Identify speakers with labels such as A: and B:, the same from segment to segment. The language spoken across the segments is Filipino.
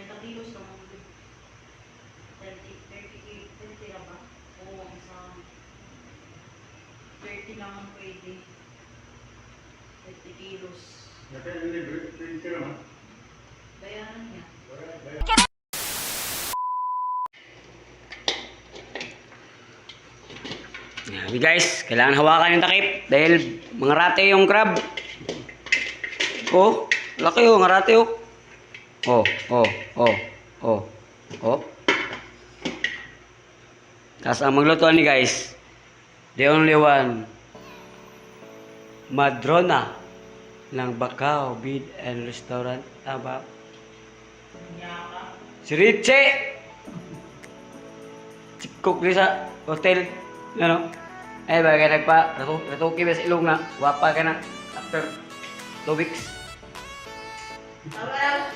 A: 30 kilos naman. 30, 30, ki- 30 na ba? Oo, ang isang 30 naman pwede. 30 kilos. Bayaran niya.
B: Yan guys, kailangan hawakan yung takip dahil mga rate yung crab. Oh, laki oh, mga rate oh. Oh, oh, oh, oh, oh. Tapos ang maglutuan ni guys, the only one, Madrona ng Bacau Bid and Restaurant. Tama. Si Richie! Si Cook sa hotel. Ano? Eh, bagay nagpa, ratu- ratuki ba sa ilong na, wapa ka na after two weeks.
A: Tama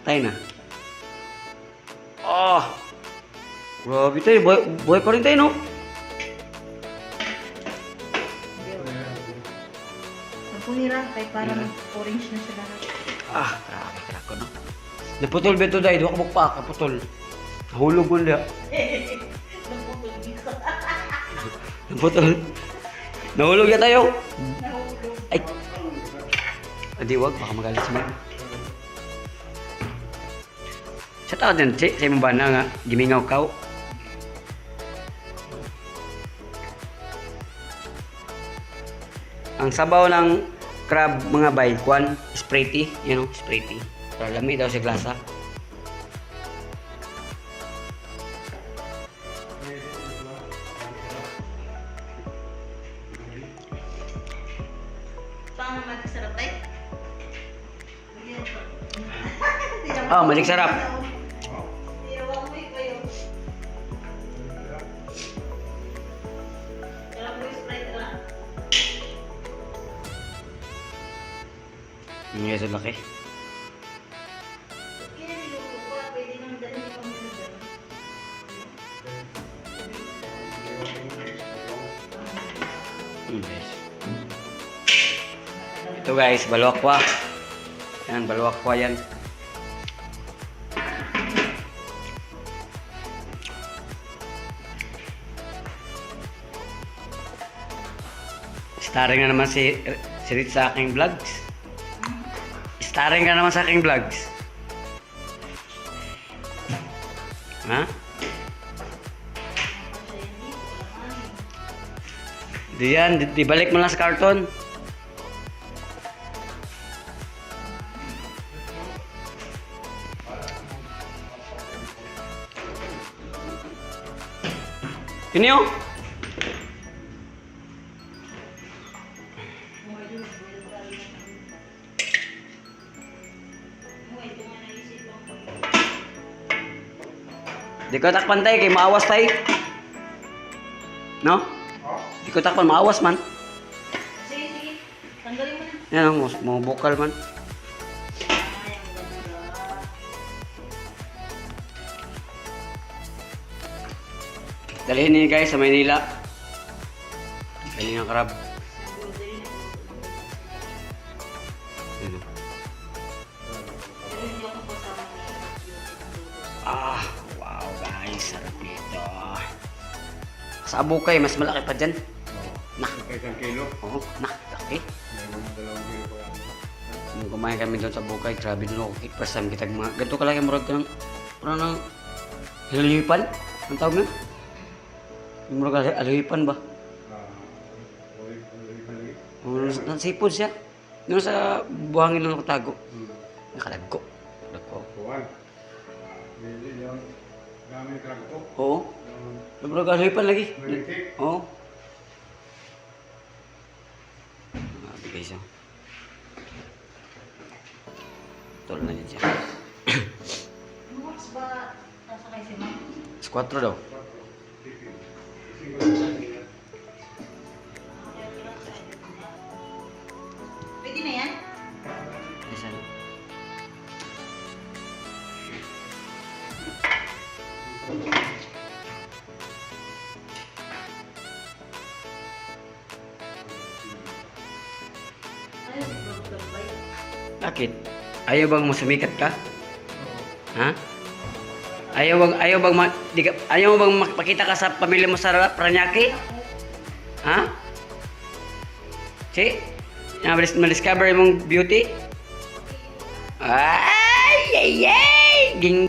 B: Tayo na. Oh! Grabe tayo, boy, boy pa rin tayo, no?
A: Nagpunira, kay parang orange na siya lahat.
B: Ah, grabe ka ko, no? Naputol ba ito dahil, duwa ka magpa, kaputol. Nahulog mo na.
A: Naputol dito.
B: Naputol. Nahulog na tayo.
A: Nahulog.
B: Ay! Adi, wag, baka magalit si Mike. Sa tao din, sa imong bana nga, gimingaw ka. Ang sabaw ng crab mga bay, kwan, spritty, you know, spritty. Para lami daw sa glasa. Ah, malik sarap.
A: Dalhin yung pamilya.
B: Hmm, guys. Ito guys, balwakwa. Yan, balwakwa yan. Starring na naman si, si Ritz sa aking vlogs. Starring ka naman sa aking vlogs. Ha? Di yan, di, di mo lang sa karton. Yun yun. Di ko takpan tayo, kay maawas tayo. No? Di ko takpan, maawas man.
A: Sige, sige. Tanggalin mo na.
B: Yan ang mga- mga bukal man. Dalhin niyo guys sa Maynila. Galing ang crab. Sa abukay, mas malaki pa dyan. Nak,
C: Isang kilo.
B: oh, nak, laki. Nung kumain kami doon sa bukay, grabe doon ako. First time kita mga, ganito kalaki murag ka ng, parang ng hilipan. Ang tawag na? Yung murag al- alipan ba?
C: Ah, ulit.
B: Oh, Nasipod siya. Doon sa buhangin lang nakatago.
C: Hmm.
B: Nakalagko. Nagko.
C: Kuwan. Hindi yung gamit kragto.
B: Oo. Murag alipan lagi.
C: malitik.
B: Oo. Grabe guys oh. Tol na din siya.
A: Oras ba sasakay si Ma'am?
B: 4 daw.
A: Pwede
B: Bakit? Ayaw bang masumikat ka? Ha? Ayaw bang ayaw bang ma, di ayaw bang makita ka sa pamilya mo sa Paranaque? Ha? Si? Na ma-discover mong beauty? Ay, ay, ay! Ging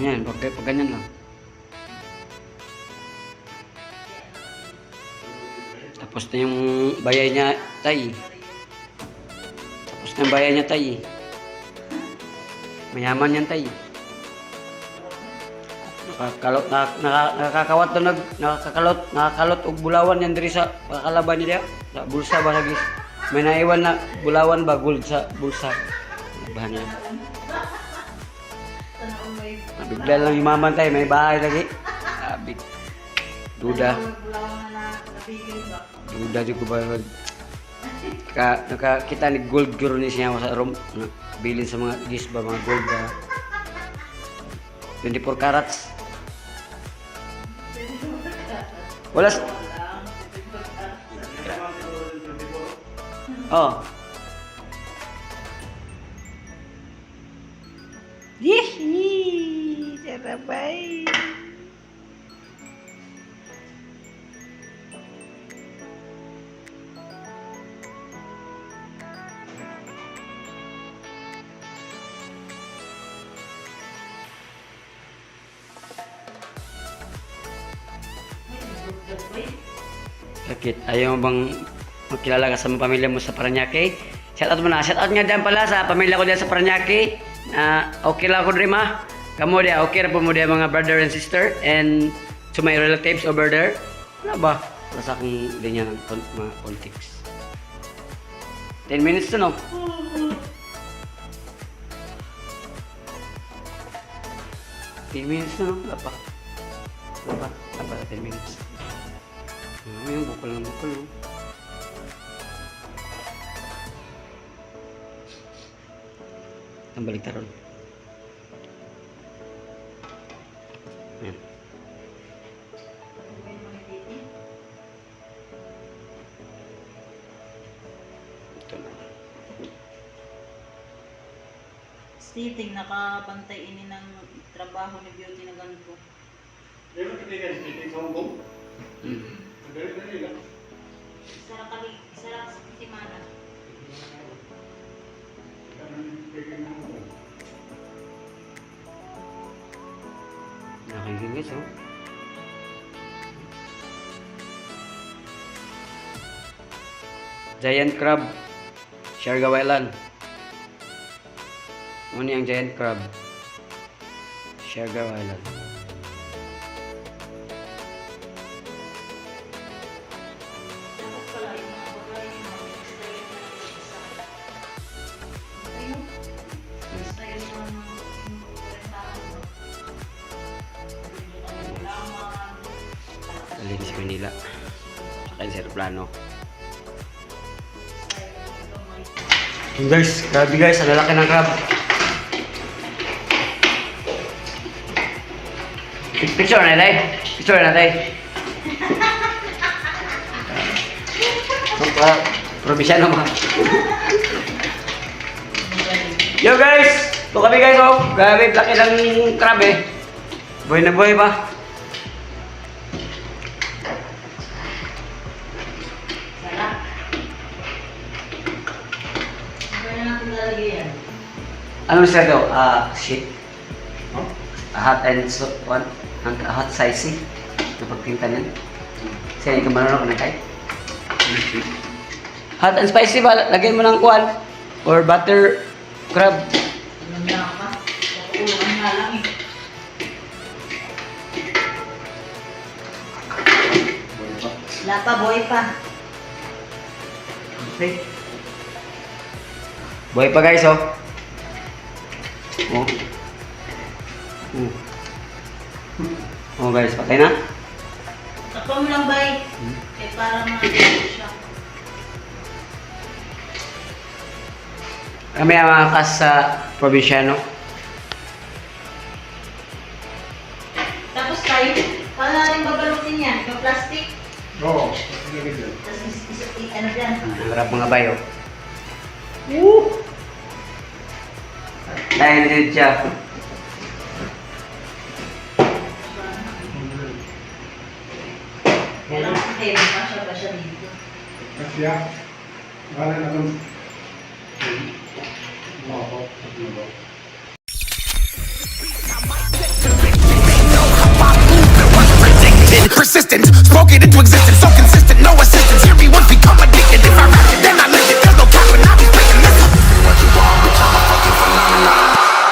A: Yan,
B: pag, pag ganyan lang. Tapos na yung bayay niya, tay. Tapos na yung bayay niya, tay. Mayaman yan, tay. Nakakalot, na, naka, nakakawat na nag, nakakalot, nakakalot og bulawan yan diri sa pakalaban niya. Sa bulsa ba lagi? May naiwan na bulawan ba gold sa bulsa. Bahan niya. Bigla lang yumaman tayo, may bahay lagi. Sabi. Duda. Duda di ko ba. Ka, nakakita ni gold guro ni siya sa room. Bilin sa mga gis ba, mga gold ba. 24 carats. Wala Oh. Yehi, sarabay. Bakit? Ayaw mo bang magkilala ka sa mga pamilya mo sa Paranaque? Shout out mo na. Shout out nga dyan pala sa pamilya ko dyan sa Paranaque. Ah, okay lang ako rin ma. Kamu dia, okay ra po mo dia mga brother and sister and to my relatives over there. Wala ba? Wala sa akong linya ng kon- mga politics. 10 minutes to no? Ten minutes na no? Pa. Wala pa. Wala pa sa 10 minutes. Ano yung bukol ng bukol no? Ang balik
A: Sitting, nakapantay ini ng trabaho ni Beauty na ganito.
C: Di ba titigan, titig sa Hong Kong?
B: Mm.
C: Dali-dali lang.
A: Isa lang kami, isa lang sa simana.
C: Titig ng Hong Kong.
B: Nakikingis oh. Giant crab. Siargao Ano yung giant crab? Siargao Island. Galing sa Manila. Sakay sa aeroplano. Guys, grabe guys, ang lalaki ng crab. Picture na tayo. Picture na tayo. Uh, Probinsyano ba? Yo guys! Ito kami guys oh. Grabe, laki ng crab eh. Buhay na buhay pa. Ano daw? Ah, shit.
C: Huh?
B: Hot and so, one, ang hot spicy. Yung pagpinta niyan. Siya yung kumarunong ko na kay. Hot and spicy ba? Lagyan mo ng kwan. Or butter crab.
A: nga lang eh.
C: Wala pa.
A: Boy pa.
B: Okay. Buhay pa guys, oh. Oh. Oh. Oh guys, patay na.
A: Takpan mo lang, bay. Eh, para ma-ano siya.
B: Kami ang mga kas sa probinsyano.
A: Tapos tayo, paano natin babalutin yan? Yung plastic?
C: Oo.
A: Tapos is, is, is, ano dyan?
B: Ang harap mga bayo. Woo! Dahil din siya.
A: तस्य वर्णनं Persistent, spoken
C: into existence, so consistent, no assistance. Everyone's become
D: addicted. If I rap it, then I live.